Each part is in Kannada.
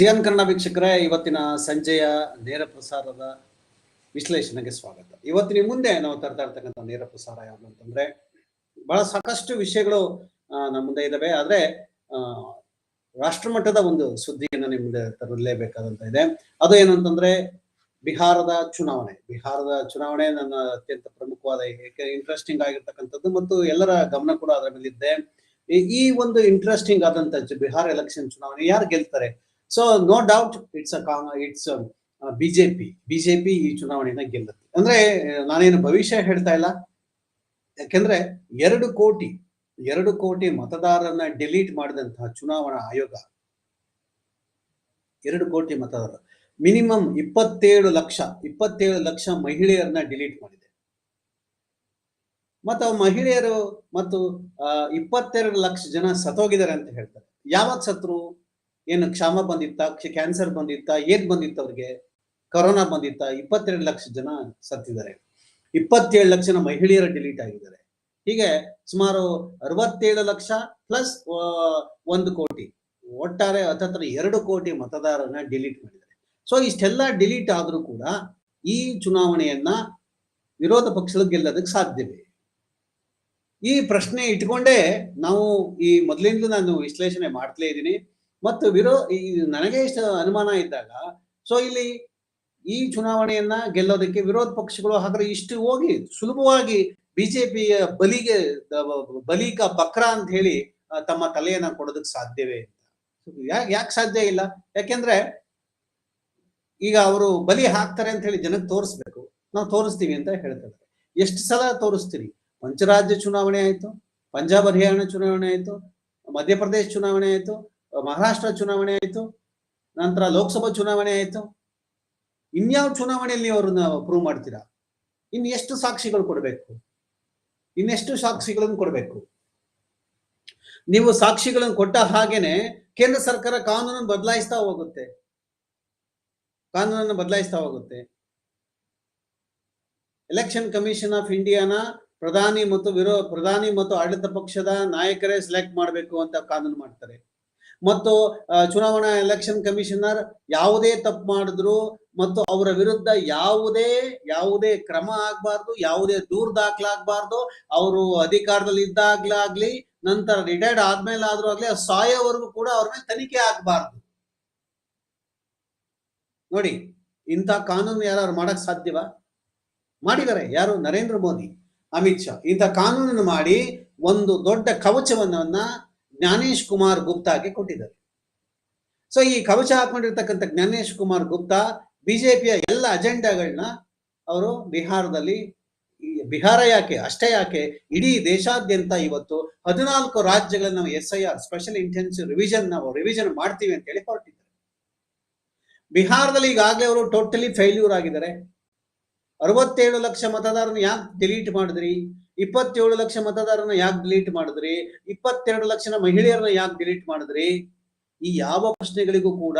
ಸಿಎನ್ ಕನ್ನಡ ವೀಕ್ಷಕರೇ, ಇವತ್ತಿನ ಸಂಜೆಯ ನೇರ ಪ್ರಸಾರದ ವಿಶ್ಲೇಷಣೆಗೆ ಸ್ವಾಗತ. ಇವತ್ತಿನ ಮುಂದೆ ನಾವು ತರ್ತಾ ಇರ್ತಕ್ಕಂಥ ನೇರ ಪ್ರಸಾರ ಯಾವುದು ಅಂತಂದ್ರೆ, ಬಹಳ ಸಾಕಷ್ಟು ವಿಷಯಗಳು ನಮ್ಮ ಮುಂದೆ ಇದ್ದಾವೆ ಆದ್ರೆ ರಾಷ್ಟ್ರಮಟ್ಟದ ಒಂದು ಸುದ್ದಿಯನ್ನು ನಿಮ್ಮ ಮುಂದೆ ತರಲೇಬೇಕಾದಂತ ಇದೆ. ಅದು ಏನಂತಂದ್ರೆ, ಬಿಹಾರದ ಚುನಾವಣೆ. ಬಿಹಾರದ ಚುನಾವಣೆ ನನ್ನ ಅತ್ಯಂತ ಪ್ರಮುಖವಾದ ಇಂಟ್ರೆಸ್ಟಿಂಗ್ ಆಗಿರ್ತಕ್ಕಂಥದ್ದು ಮತ್ತು ಎಲ್ಲರ ಗಮನ ಕೂಡ ಅದರ ಮೇಲೆ ಈ- ಈ ಒಂದು ಇಂಟ್ರೆಸ್ಟಿಂಗ್ ಆದಂತ ಬಿಹಾರ ಎಲೆಕ್ಷನ್ ಚುನಾವಣೆ ಯಾರು ಗೆಲ್ತಾರೆ? So no doubt it's uh it's BJP BJP ಈ ಚುನಾವಣೆಯನ್ನ ಗೆಲ್ಲುತ್ತೆ. ಅಂದ್ರೆ, ನಾನೇನು ಭವಿಷ್ಯ ಹೇಳ್ತಾ ಇಲ್ಲ. ಯಾಕೆಂದ್ರೆ, ಎರಡು ಕೋಟಿ ಎರಡು ಕೋಟಿ ಮತದಾರರನ್ನ ಡಿಲೀಟ್ ಮಾಡಿದಂತಹ ಚುನಾವಣಾ ಆಯೋಗ, ಎರಡು ಕೋಟಿ ಮತದಾರರು, ಮಿನಿಮಮ್ ಇಪ್ಪತ್ತೇಳು ಲಕ್ಷ ಇಪ್ಪತ್ತೇಳು ಲಕ್ಷ ಮಹಿಳೆಯರನ್ನ ಡಿಲೀಟ್ ಮಾಡಿದೆ. ಮತ್ತು ಮಹಿಳೆಯರು ಮತ್ತು ಇಪ್ಪತ್ತೆರಡು ಲಕ್ಷ ಜನ ಸತ್ತೋಗಿದ್ದಾರೆ ಅಂತ ಹೇಳ್ತಾರೆ. ಯಾವಾಗ ಸತ್ರು? ಏನು ಕ್ಷಾಮ ಬಂದಿತ್ತ ಕ್ಯಾನ್ಸರ್ ಬಂದಿತ್ತ ಏನ್ ಬಂದಿತ್ತ ಅವ್ರಿಗೆ ಕರೋನಾ ಬಂದಿತ್ತ, ಇಪ್ಪತ್ತೆರಡು ಲಕ್ಷ ಜನ ಸತ್ತಿದ್ದಾರೆ. ಇಪ್ಪತ್ತೇಳು ಲಕ್ಷ ಮಹಿಳೆಯರ ಡಿಲೀಟ್ ಆಗಿದ್ದಾರೆ. ಹೀಗೆ ಸುಮಾರು ಅರವತ್ತೇಳು ಲಕ್ಷ ಪ್ಲಸ್ ಒಂದು ಕೋಟಿ, ಒಟ್ಟಾರೆ ಹತ್ತತ್ರ ಎರಡು ಕೋಟಿ ಮತದಾರರನ್ನ ಡಿಲೀಟ್ ಮಾಡಿದ್ದಾರೆ. ಸೊ ಇಷ್ಟೆಲ್ಲ ಡಿಲೀಟ್ ಆದ್ರೂ ಕೂಡ ಈ ಚುನಾವಣೆಯನ್ನ ವಿರೋಧ ಪಕ್ಷಗಳು ಗೆಲ್ಲೋದಕ್ಕೆ ಸಾಧ್ಯವೇ? ಈ ಪ್ರಶ್ನೆ ಇಟ್ಕೊಂಡೇ ನಾವು ಈ ಮೊದಲಿಂದಲೂ ನಾನು ವಿಶ್ಲೇಷಣೆ ಮಾಡ್ತಲೇ ಇದ್ದೀನಿ. ಮತ್ತು ವಿರೋ ನನಗೆ ಇಷ್ಟ ಅನುಮಾನ ಇದ್ದಾಗ ಸೊ ಇಲ್ಲಿ ಈ ಚುನಾವಣೆಯನ್ನ ಗೆಲ್ಲೋದಕ್ಕೆ ವಿರೋಧ ಪಕ್ಷಗಳು ಹಾಗಾದ್ರೆ ಇಷ್ಟು ಹೋಗಿ ಸುಲಭವಾಗಿ ಬಿಜೆಪಿಯ ಬಲಿಗೆ ಬಲಿಕ ಬಕ್ರ ಅಂತ ಹೇಳಿ ತಮ್ಮ ತಲೆಯನ್ನ ಕೊಡೋದಕ್ಕೆ ಸಾಧ್ಯವೇ ಯಾಕೆ ಯಾಕೆ ಸಾಧ್ಯ ಇಲ್ಲ? ಯಾಕೆಂದ್ರೆ ಈಗ ಅವರು ಬಲಿ ಹಾಕ್ತಾರೆ ಅಂತ ಹೇಳಿ ಜನಕ್ಕೆ ತೋರಿಸ್ಬೇಕು. ನಾವು ತೋರಿಸ್ತೀವಿ ಅಂತ ಹೇಳ್ತಾರೆ. ಎಷ್ಟು ಸಲ ತೋರಿಸ್ತೀರಿ? ಪಂಚರಾಜ್ಯ ಚುನಾವಣೆ ಆಯ್ತು, ಪಂಜಾಬ್ ಹರಿಯಾಣ ಚುನಾವಣೆ ಆಯ್ತು, ಮಧ್ಯಪ್ರದೇಶ ಚುನಾವಣೆ ಆಯ್ತು ಮಹಾರಾಷ್ಟ್ರ ಚುನಾವಣೆ ಆಯ್ತು, ನಂತರ ಲೋಕಸಭಾ ಚುನಾವಣೆ ಆಯ್ತು. ಇನ್ಯಾವ ಚುನಾವಣೆಯಲ್ಲಿ ನೀವು ಅವ್ರನ್ನ ಪ್ರೂವ್ ಮಾಡ್ತೀರಾ? ಇನ್ನು ಎಷ್ಟು ಸಾಕ್ಷಿಗಳು ಕೊಡಬೇಕು? ಇನ್ನೆಷ್ಟು ಸಾಕ್ಷಿಗಳನ್ನು ಕೊಡಬೇಕು? ನೀವು ಸಾಕ್ಷಿಗಳನ್ನು ಕೊಟ್ಟ ಹಾಗೇನೆ ಕೇಂದ್ರ ಸರ್ಕಾರ ಕಾನೂನನ್ನು ಬದಲಾಯಿಸ್ತಾ ಹೋಗುತ್ತೆ. ಕಾನೂನನ್ನು ಬದಲಾಯಿಸ್ತಾ ಹೋಗುತ್ತೆ. ಎಲೆಕ್ಷನ್ ಕಮಿಷನ್ ಆಫ್ ಇಂಡಿಯಾನ ಪ್ರಧಾನಿ ಮತ್ತು ವಿರೋ ಪ್ರಧಾನಿ ಮತ್ತು ಆಡಳಿತ ಪಕ್ಷದ ನಾಯಕರೇ ಸೆಲೆಕ್ಟ್ ಮಾಡಬೇಕು ಅಂತ ಕಾನೂನು ಮಾಡ್ತಾರೆ. ಮತ್ತು ಚುನಾವಣಾ ಎಲೆಕ್ಷನ್ ಕಮಿಷನರ್ ಯಾವುದೇ ತಪ್ಪು ಮಾಡಿದ್ರು ಮತ್ತು ಅವರ ವಿರುದ್ಧ ಯಾವುದೇ ಯಾವುದೇ ಕ್ರಮ ಆಗ್ಬಾರ್ದು, ಯಾವುದೇ ದೂರ್ ದಾಖಲಾಗಬಾರ್ದು, ಅವರು ಅಧಿಕಾರದಲ್ಲಿ ಇದ್ದಾಗ್ಲಾಗ್ಲಿ, ನಂತರ ರಿಟೈರ್ಡ್ ಆದ್ಮೇಲೆ ಆದ್ರೂ ಆಗ್ಲಿ ಸಾಯೋವರೆಗೂ ಕೂಡ ಅವ್ರ ಮೇಲೆ ತನಿಖೆ ಆಗ್ಬಾರ್ದು. ನೋಡಿ, ಇಂಥ ಕಾನೂನು ಯಾರು ಮಾಡಕ್ ಸಾಧ್ಯವಾ? ಮಾಡಿದ್ದಾರೆ, ಯಾರು? ನರೇಂದ್ರ ಮೋದಿ, ಅಮಿತ್ ಶಾ. ಇಂಥ ಕಾನೂನನ್ನು ಮಾಡಿ ಒಂದು ದೊಡ್ಡ ಕವಚವನ್ನ ಜ್ಞಾನೇಶ್ ಕುಮಾರ್ ಗುಪ್ತಾಗೆ ಕೊಟ್ಟಿದ್ದಾರೆ. ಸೊ ಈ ಕವಚ ಹಾಕೊಂಡಿರ್ತಕ್ಕಂಥ ಜ್ಞಾನೇಶ್ ಕುಮಾರ್ ಗುಪ್ತಾ ಬಿಜೆಪಿಯ ಎಲ್ಲ ಅಜೆಂಡಾಗಳನ್ನ ಅವರು ಬಿಹಾರದಲ್ಲಿ ಬಿಹಾರ ಯಾಕೆ, ಅಷ್ಟೇ ಯಾಕೆ, ಇಡೀ ದೇಶಾದ್ಯಂತ ಇವತ್ತು ಹದಿನಾಲ್ಕು ರಾಜ್ಯಗಳನ್ನ ನಾವು S I R special intensive revision ನಾವು ರಿವಿಷನ್ ಮಾಡ್ತೀವಿ ಅಂತ ಹೇಳಿ ಹೊರಟಿದ್ದಾರೆ. ಬಿಹಾರದಲ್ಲಿ ಈಗಾಗಲೇ ಅವರು ಟೋಟಲಿ ಫೇಲ್ಯೂರ್ ಆಗಿದ್ದಾರೆ. ಅರವತ್ತೇಳು ಲಕ್ಷ ಮತದಾರನ ಯಾಕೆ ಡಿಲೀಟ್ ಮಾಡಿದ್ರಿ? ಇಪ್ಪತ್ತೇಳು ಲಕ್ಷ ಮತದಾರನ ಯಾಕೆ ಡಿಲೀಟ್ ಮಾಡಿದ್ರಿ? ಇಪ್ಪತ್ತೆರಡು ಲಕ್ಷ ಮಹಿಳೆಯರನ್ನ ಯಾಕೆ ಡಿಲೀಟ್ ಮಾಡಿದ್ರಿ? ಈ ಯಾವ ಪ್ರಶ್ನೆಗಳಿಗೂ ಕೂಡ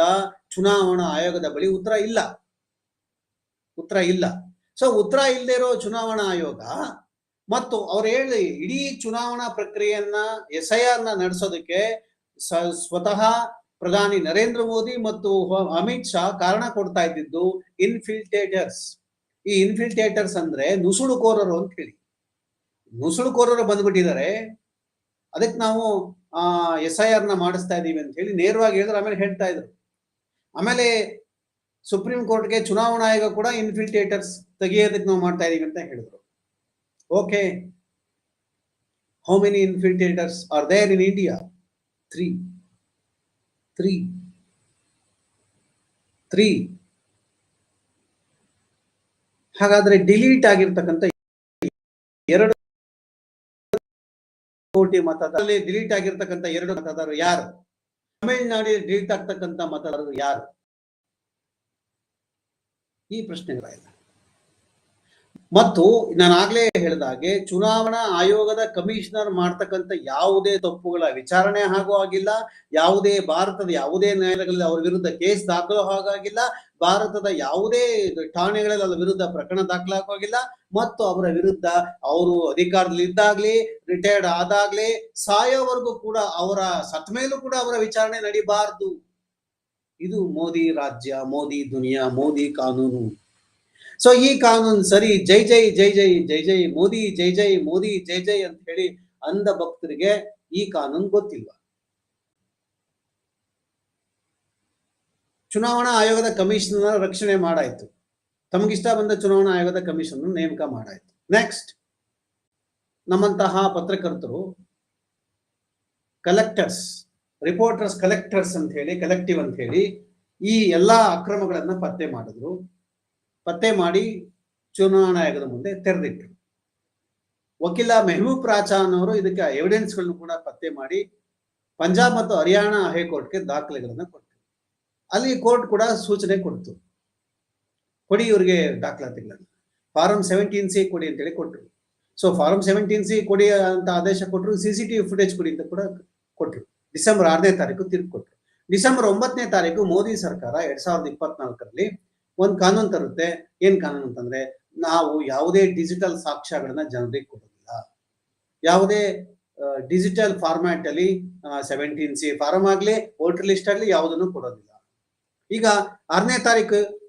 ಚುನಾವಣಾ ಆಯೋಗದ ಬಳಿ ಉತ್ತರ ಇಲ್ಲ. ಉತ್ತರ ಇಲ್ಲ. ಸೊ ಉತ್ತರ ಇಲ್ಲದೆ ಇರೋ ಚುನಾವಣಾ ಆಯೋಗ ಮತ್ತು ಅವ್ರು ಹೇಳಿ ಇಡೀ ಚುನಾವಣಾ ಪ್ರಕ್ರಿಯೆಯನ್ನ ಎಸ್ ಐ ನಡೆಸೋದಕ್ಕೆ ಸ್ವತಃ ಪ್ರಧಾನಿ ನರೇಂದ್ರ ಮೋದಿ ಮತ್ತು ಅಮಿತ್ ಶಾ ಕಾರಣ ಕೊಡ್ತಾ ಇದ್ದಿದ್ದು ಇನ್ಫಿಲ್ಟೇಟರ್ಸ್ ಈ ಇನ್ಫಿಲ್ಟೇಟರ್ಸ್ ಅಂದ್ರೆ ನುಸುಳುಕೋರರು ಅಂತ ಹೇಳಿ. ನುಸುಳುಕೋರರು ಬಂದ್ಬಿಟ್ಟಿದ್ದಾರೆ. ಅದಕ್ಕೆ ನಾವು, ಆ ಎಸ್ ಐ ಆರ್ನ ಮಾಡಿಸ್ತಾ ಇದ್ದೀವಿ ಅಂತ ಹೇಳಿ ನೇರವಾಗಿ ಹೇಳಿದ್ರು ಆಮೇಲೆ ಹೇಳ್ತಾ ಇದ್ರು. ಆಮೇಲೆ ಸುಪ್ರೀಂ ಕೋರ್ಟ್ಗೆ ಚುನಾವಣಾ ಆಯೋಗ ಕೂಡ ಇನ್ಫಿಲ್ಟೇಟರ್ಸ್ ತೆಗಿಯೋದಕ್ಕೆ ನಾವು ಮಾಡ್ತಾ ಇದೀವಿ ಅಂತ ಹೇಳಿದ್ರು. Okay. How many infiltrators are there in India three three three ಹಾಗಾದ್ರೆ ಡಿಲೀಟ್ ಆಗಿರ್ತಕ್ಕಂಥ ಎರಡು ಕೋಟಿ ಮತದಾರರಲ್ಲಿ ಡಿಲೀಟ್ ಆಗಿರ್ತಕ್ಕಂಥ ಎರಡು ಮತದಾರರು ಯಾರು? ತಮಿಳುನಾಡಿನಲ್ಲಿ ಡಿಲೀಟ್ ಆಗ್ತಕ್ಕಂಥ ಮತದಾರರು ಯಾರು? ಈ ಪ್ರಶ್ನೆಗಳಿಲ್ಲ ಮತ್ತು ನಾನು ಆಗ್ಲೇ ಹೇಳಿದ ಹಾಗೆ ಚುನಾವಣಾ ಆಯೋಗದ ಕಮಿಷನರ್ ಮಾಡ್ತಕ್ಕಂಥ ಯಾವುದೇ ತಪ್ಪುಗಳ ವಿಚಾರಣೆ ಹಾಗೂ ಆಗಿಲ್ಲ ಯಾವುದೇ ಭಾರತದ ಯಾವುದೇ ನ್ಯಾಯಾಲಯಗಳಲ್ಲಿ ಅವರ ವಿರುದ್ಧ ಕೇಸ್ ದಾಖಲು ಹಾಗಾಗಿಲ್ಲ ಭಾರತದ ಯಾವುದೇ ಠಾಣೆಗಳಲ್ಲಿ ಅದರ ವಿರುದ್ಧ ಪ್ರಕರಣ ದಾಖಲಾಗೋಗಿಲ್ಲ ಮತ್ತು ಅವರ ವಿರುದ್ಧ ಅವರು ಅಧಿಕಾರದಲ್ಲಿ ಇದ್ದಾಗ್ಲಿ ರಿಟೈರ್ಡ್ ಆದಾಗ್ಲಿ, ಸಾಯೋವರೆಗೂ ಕೂಡ ಅವರ ಸತ್ ಮೇಲೂ ಕೂಡ ಅವರ ವಿಚಾರಣೆ ನಡೀಬಾರದು. ಇದು ಮೋದಿ ರಾಜ್ಯ, ಮೋದಿ ದುನಿಯಾ, ಮೋದಿ ಕಾನೂನು. ಸೊ ಈ ಕಾನೂನು ಸರಿ, ಜೈ ಜೈ ಜೈ ಜೈ ಜೈ ಜೈ, ಮೋದಿ, ಜೈ ಜೈ, ಮೋದಿ, ಜೈ ಜೈ ಅಂತ ಹೇಳಿ ಅಂದ ಭಕ್ತರಿಗೆ ಈ ಕಾನೂನು ಗೊತ್ತಿಲ್ವಾ ಚುನಾವಣಾ ಆಯೋಗದ ಕಮಿಷನ್ ರಕ್ಷಣೆ ಮಾಡಾಯಿತು. ತಮಗಿಷ್ಟ ಬಂದ ಚುನಾವಣಾ ಆಯೋಗದ ಕಮಿಷನ್ ನೇಮಕ ಮಾಡಾಯಿತು. ನೆಕ್ಸ್ಟ್ ನಮ್ಮಂತಹ ಪತ್ರಕರ್ತರು ಕಲೆಕ್ಟರ್ಸ್ ರಿಪೋರ್ಟರ್ಸ್ ಕಲೆಕ್ಟರ್ಸ್ ಅಂತ ಹೇಳಿ ಕಲೆಕ್ಟಿವ್ ಅಂತ ಹೇಳಿ, ಈ ಎಲ್ಲಾ ಅಕ್ರಮಗಳನ್ನ ಪತ್ತೆ ಮಾಡಿದ್ರು. ಪತ್ತೆ ಮಾಡಿ ಚುನಾವಣಾ ಆಯೋಗದ ಮುಂದೆ ತೆರೆದಿಟ್ರು. ವಕೀಲ ಮೆಹಬೂಬ್ ರಾಚಾನ್ ಅವರು ಇದಕ್ಕೆ ಎವಿಡೆನ್ಸ್ಗಳನ್ನು ಕೂಡ ಪತ್ತೆ ಮಾಡಿ, ಪಂಜಾಬ್ ಮತ್ತು ಹರಿಯಾಣ ಹೈಕೋರ್ಟ್ಗೆ ದಾಖಲೆಗಳನ್ನ ಕೊಟ್ಟರು ಅಲ್ಲಿ ಕೋರ್ಟ್ ಕೂಡ ಸೂಚನೆ ಕೊಡ್ತು. ಕೊಡಿ ಇವ್ರಿಗೆ ದಾಖಲಾತಿಗಳನ್ನ. ಫಾರಂ ಸೆವೆಂಟೀನ್ ಸಿ ಕೊಡಿ ಅಂತೇಳಿ ಕೊಟ್ಟರು ಸೊ ಫಾರಂ ಸೆವೆಂಟೀನ್ ಸಿ ಕೊಡಿ ಅಂತ ಆದೇಶ ಕೊಟ್ಟರು ಸಿ ಸಿ ಟಿವಿ ಫುಟೇಜ್ ಕೊಡಿ ಅಂತ ಕೂಡ ಕೊಟ್ಟರು ಡಿಸೆಂಬರ್ ಆರನೇ ತಾರೀಕು ತೀರ್ಪು ಕೊಟ್ಟರು ಡಿಸೆಂಬರ್ ಒಂಬತ್ತನೇ ತಾರೀಕು ಮೋದಿ ಸರ್ಕಾರ ಎರಡ್ ಸಾವಿರದ ಇಪ್ಪತ್ನಾಲ್ಕರಲ್ಲಿ ಒಂದು ಕಾನೂನು ತರುತ್ತೆ. ಏನ್ ಕಾನೂನು ಅಂತಂದ್ರೆ, ನಾವು ಯಾವುದೇ ಡಿಜಿಟಲ್ ಸಾಕ್ಷ್ಯಗಳನ್ನ ಜನರಿಗೆ ಕೊಡೋದಿಲ್ಲ. ಯಾವುದೇ ಡಿಜಿಟಲ್ ಫಾರ್ಮ್ಯಾಟ್ ಅಲ್ಲಿ ಸೆವೆಂಟೀನ್ ಸಿ ಫಾರಂ ಆಗಲಿ ವೋಟರ್ ಲಿಸ್ಟ್ ಆಗ್ಲಿ ಯಾವುದನ್ನು ಕೊಡೋದಿಲ್ಲ. ಈಗ ಆರನೇ ತಾರೀಕು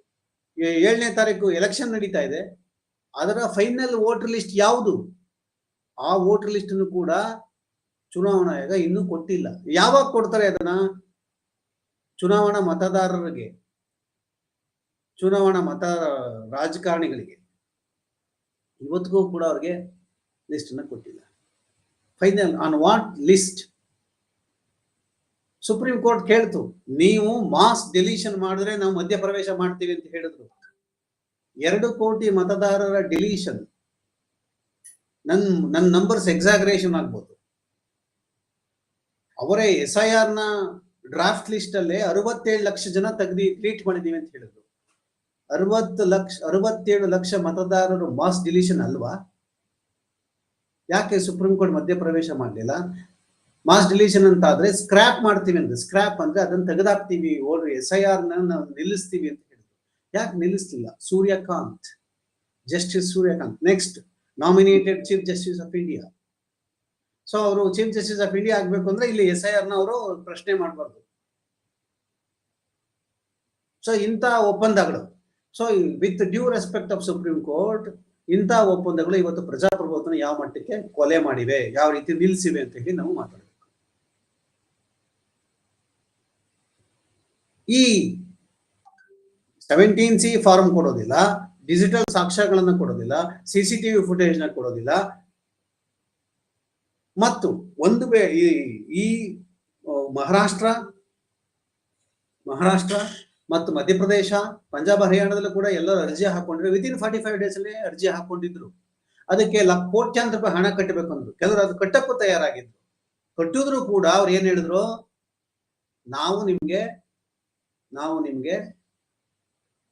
ಏಳನೇ ತಾರೀಕು ಎಲೆಕ್ಷನ್ ನಡೀತಾ ಇದೆ. ಅದರ ಫೈನಲ್ ವೋಟರ್ ಲಿಸ್ಟ್ ಯಾವುದು? ಆ ವೋಟರ್ ಲಿಸ್ಟ್ ಕೂಡ ಚುನಾವಣಾ ಆಯೋಗ ಇನ್ನೂ ಕೊಟ್ಟಿಲ್ಲ. ಯಾವಾಗ ಕೊಡ್ತಾರೆ ಅದನ್ನ? ಚುನಾವಣಾ ಮತದಾರರಿಗೆ. ಚುನಾವಣಾ ಮತ ರಾಜಕಾರಣಿಗಳಿಗೆ. ಇವತ್ತಿಗೂ ಕೂಡ ಅವ್ರಿಗೆ ಲಿಸ್ಟ್ ಅನ್ನ ಕೊಟ್ಟಿಲ್ಲ. Final on what list supreme court ಕೇಳ್ತು, ನೀವು ಮಾಸ್ ಡಿಲೀಷನ್ ಮಾಡಿದ್ರೆ ನಾವು ಮಧ್ಯಪ್ರವೇಶ ಮಾಡ್ತೀವಿ ಅಂತ ಹೇಳಿದ್ರು. ಎರಡು ಕೋಟಿ ಮತದಾರರ ಡಿಲೀಷನ್. ನನ್ ನನ್ನ ನಂಬರ್ಸ್ ಎಕ್ಸಾಗ್ರೇಷನ್ ಆಗ್ಬೋದು. ಅವರೇ ಎಸ್ ಐ ಆರ್ನ ಡ್ರಾಫ್ಟ್ ಲಿಸ್ಟ್ ಅಲ್ಲಿ ಅರವತ್ತೇಳು ಲಕ್ಷ ಜನ ತೆಗ್ದಿ ಟ್ರೀಟ್ ಮಾಡಿದೀವಿ ಅಂತ ಹೇಳಿದ್ರು. ಅರವತ್ತು ಲಕ್ಷ, ಅರವತ್ತೇಳು ಲಕ್ಷ ಮತದಾರರು ಮಾಸ್ ಡಿಲೀಷನ್ ಅಲ್ವಾ? ಯಾಕೆ ಸುಪ್ರೀಂ ಕೋರ್ಟ್ ಮಧ್ಯಪ್ರವೇಶ ಮಾಡಲಿಲ್ಲ? ಮಾಸ್ ಡಿಲೀಷನ್ ಅಂತ ಆದ್ರೆ ಸ್ಕ್ರಾಪ್ ಮಾಡ್ತೀವಿ ಅಂದ್ರೆ ಸ್ಕ್ರಾಪ್ ಅಂದ್ರೆ ಅದನ್ನ ತೆಗೆದಾಕ್ತೀವಿ ಓಡ್ರಿ ಎಸ್ ಐ ಆರ್ ನಾವು ನಿಲ್ಲಿಸ್ತೀವಿ ಅಂತ ಹೇಳಿದ್ರು. ಯಾಕೆ ನಿಲ್ಲಿಸ್ತಿಲ್ಲ Suryakant justice Suryakant. Next nominated chief justice of India so ಅವರು ಚೀಫ್ ಜಸ್ಟಿಸ್ ಆಫ್ ಇಂಡಿಯಾ ಆಗ್ಬೇಕು ಅಂದ್ರೆ ಇಲ್ಲಿ ಎಸ್ ಐ ಆರ್ನ ಅವರು ಪ್ರಶ್ನೆ ಮಾಡಬಾರ್ದು. ಸೊ ಇಂಥ ಒಪ್ಪಂದಗಳು. So with due respect of supreme court ಇಂಥ ಒಪ್ಪಂದಗಳು ಇವತ್ತು ಪ್ರಜಾಪ್ರಭುತ್ವನ ಯಾವ ಮಟ್ಟಕ್ಕೆ ಕೊಲೆ ಮಾಡಿವೆ? ಯಾವ ರೀತಿ ನಿಲ್ಲಿಸಿವೆ ಅಂತ ಹೇಳಿ ನಾವು ಮಾತಾಡಬೇಕು ಈ ಸೆವೆಂಟೀನ್ ಸಿ ಫಾರ್ಮ್ ಕೊಡೋದಿಲ್ಲ ಡಿಜಿಟಲ್ ಸಾಕ್ಷ್ಯಗಳನ್ನು ಕೊಡೋದಿಲ್ಲ ಸಿ ಸಿಸಿಟಿವಿ ಫುಟೇಜ್ನ ಕೊಡೋದಿಲ್ಲ. ಮತ್ತು ಒಂದು ಬೇ, ಈ ಮಹಾರಾಷ್ಟ್ರ ಮಹಾರಾಷ್ಟ್ರ ಮತ್ತು ಮಧ್ಯಪ್ರದೇಶ, ಪಂಜಾಬ್, ಹರಿಯಾಣದಲ್ಲೂ ಕೂಡ ಎಲ್ಲರೂ ಅರ್ಜಿ ಹಾಕೊಂಡಿದ್ರು ವಿತಿನ್ ಫಾರ್ಟಿ ಫೈವ್ ಡೇಸ್ ಅಲ್ಲಿ ಅರ್ಜಿ ಹಾಕೊಂಡಿದ್ರು ಅದಕ್ಕೆ ಕೋಟ್ಯಾಂತರ ರೂಪಾಯಿ ಹಣ ಕಟ್ಟಬೇಕಂದ್ರು ಕೆಲವರು ಅದು ಕಟ್ಟಕ್ಕೂ ತಯಾರಾಗಿದ್ರು. ಕಟ್ಟಿದ್ರು ಕೂಡ ಅವ್ರು ಏನ್ ಹೇಳಿದ್ರು? ನಾವು ನಿಮ್ಗೆ ನಾವು ನಿಮಗೆ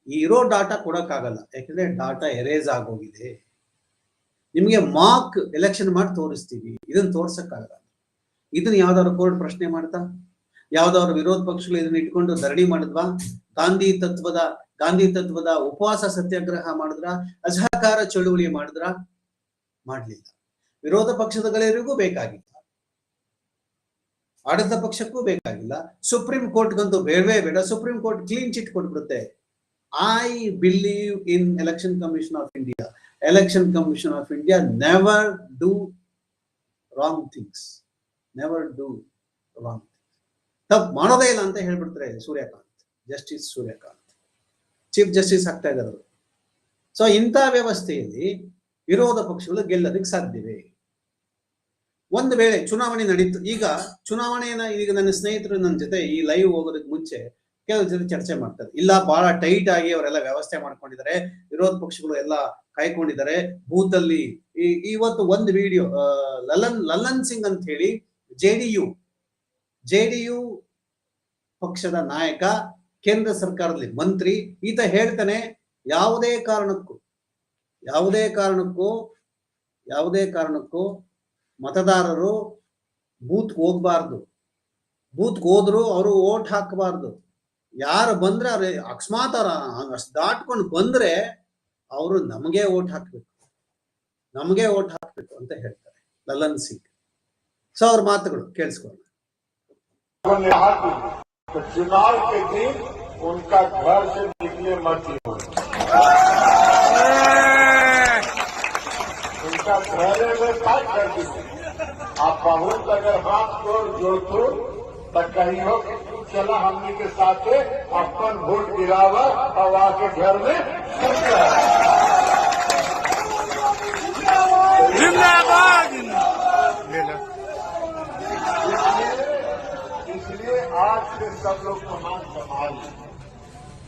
ಇರೋ ಡಾಟಾ ಕೊಡೋಕ್ಕಾಗಲ್ಲ. ಯಾಕಂದ್ರೆ ಡಾಟಾ ಎರೇಸ್ ಆಗೋಗಿದೆ. ನಿಮಗೆ ಮಾರ್ಕ್ ಎಲೆಕ್ಷನ್ ಮಾಡಿ ತೋರಿಸ್ತೀವಿ. ಇದನ್ನ ತೋರ್ಸಕ್ಕಾಗಲ್ಲ. ಇದನ್ನ ಯಾವ್ದಾದ್ರು ಕೋರ್ಟ್ ಪ್ರಶ್ನೆ ಮಾಡ್ತಾ, ಯಾವ್ದಾದ್ರು ವಿರೋಧ ಪಕ್ಷಗಳು ಇದನ್ನ ಇಟ್ಕೊಂಡು ಧರಣಿ ಮಾಡಿದ್ವಾ? ಗಾಂಧಿ ತತ್ವದ ಗಾಂಧಿ ತತ್ವದ ಉಪವಾಸ ಸತ್ಯಾಗ್ರಹ ಮಾಡಿದ್ರ? ಅಸಹಕಾರ ಚಳುವಳಿ ಮಾಡಿದ್ರ? ಮಾಡ್ಲಿಲ್ಲ. ವಿರೋಧ ಪಕ್ಷದಗಳಿಗೂ ಬೇಕಾಗಿಲ್ಲ ಆಡಳಿತ ಪಕ್ಷಕ್ಕೂ ಬೇಕಾಗಿಲ್ಲ. ಸುಪ್ರೀಂ ಕೋರ್ಟ್ಗಂತೂ ಬೇಡವೇ ಬೇಡ. Supreme court clean chit ಕೊಟ್ಬಿಡುತ್ತೆ. I believe in election commission of India election commission of India never do wrong things never do wrong ತಪ್ಪು ಮಾಡೋದೇ ಇಲ್ಲ ಅಂತ ಹೇಳ್ಬಿಡ್ತಾರೆ Suryakant, justice Suryakant. Chief justice ಆಗ್ತಾ ಇದ್ದಾರೆ ಸೊ ಇಂಥ ವ್ಯವಸ್ಥೆಯಲ್ಲಿ ವಿರೋಧ ಪಕ್ಷಗಳು ಗೆಲ್ಲೋದಕ್ಕೆ ಸಾಧ್ಯವೇ ಒಂದು ವೇಳೆ ಚುನಾವಣೆ ನಡೀತು, ಈಗ ಚುನಾವಣೆಯನ್ನ ಈಗ ನನ್ನ ಸ್ನೇಹಿತರು ನನ್ನ ಜೊತೆ ಈ ಲೈವ್ ಹೋಗೋದಕ್ಕೆ ಮುಂಚೆ ಕೆಲವು ಜೊತೆ ಚರ್ಚೆ ಮಾಡ್ತಾರೆ. ಇಲ್ಲ ಬಹಳ ಟೈಟ್ ಆಗಿ ಅವರೆಲ್ಲ ವ್ಯವಸ್ಥೆ ಮಾಡ್ಕೊಂಡಿದ್ದಾರೆ. ವಿರೋಧ ಪಕ್ಷಗಳು ಎಲ್ಲ ಕಾಯ್ಕೊಂಡಿದ್ದಾರೆ. ಬೂತ್ ಅಲ್ಲಿ ಈ- ಇವತ್ತು ಒಂದು ವಿಡಿಯೋ ಲಲನ್ ಲಲನ್ ಸಿಂಗ್ ಅಂತ ಹೇಳಿ J D U, J D U ಪಕ್ಷದ ನಾಯಕ, ಕೇಂದ್ರ ಸರ್ಕಾರದಲ್ಲಿ ಮಂತ್ರಿ, ಈತ ಹೇಳ್ತಾನೆ, ಯಾವುದೇ ಕಾರಣಕ್ಕೂ ಯಾವುದೇ ಕಾರಣಕ್ಕೂ ಯಾವುದೇ ಕಾರಣಕ್ಕೂ ಮತದಾರರು ಬೂತ್ ಹೋಗ್ಬಾರ್ದು ಬೂತ್ ಹೋದ್ರು ಅವರು ಓಟ್ ಹಾಕಬಾರ್ದು ಯಾರು ಬಂದ್ರೆ ಅವ್ರ ಅಕಸ್ಮಾತ್ ಅವ್ರ ಅಷ್ಟ್ ದಾಟ್ಕೊಂಡು ಬಂದ್ರೆ ಅವರು ನಮಗೆ ಓಟ್ ಹಾಕ್ಬೇಕು ನಮಗೆ ಓಟ್ ಹಾಕ್ಬೇಕು ಅಂತ ಹೇಳ್ತಾರೆ ಲಲನ್ ಸಿಂಗ್ ಸೊ ಅವ್ರ ಮಾತುಗಳು ಕೇಳಿಸ್ಕೊಳ್ಳೋಣ ಹಾಕಿ तो चुनाव के दिन उनका घर से निकले मत उनका घरे में काय कर दीजिए आप बहुत अगर हाथ को जोड़तू तो कहीं हो कि तू चला हमने के साथ अपन वोट गिरावा और आके घर में इसलिए आज से सब लोग कमान संभाल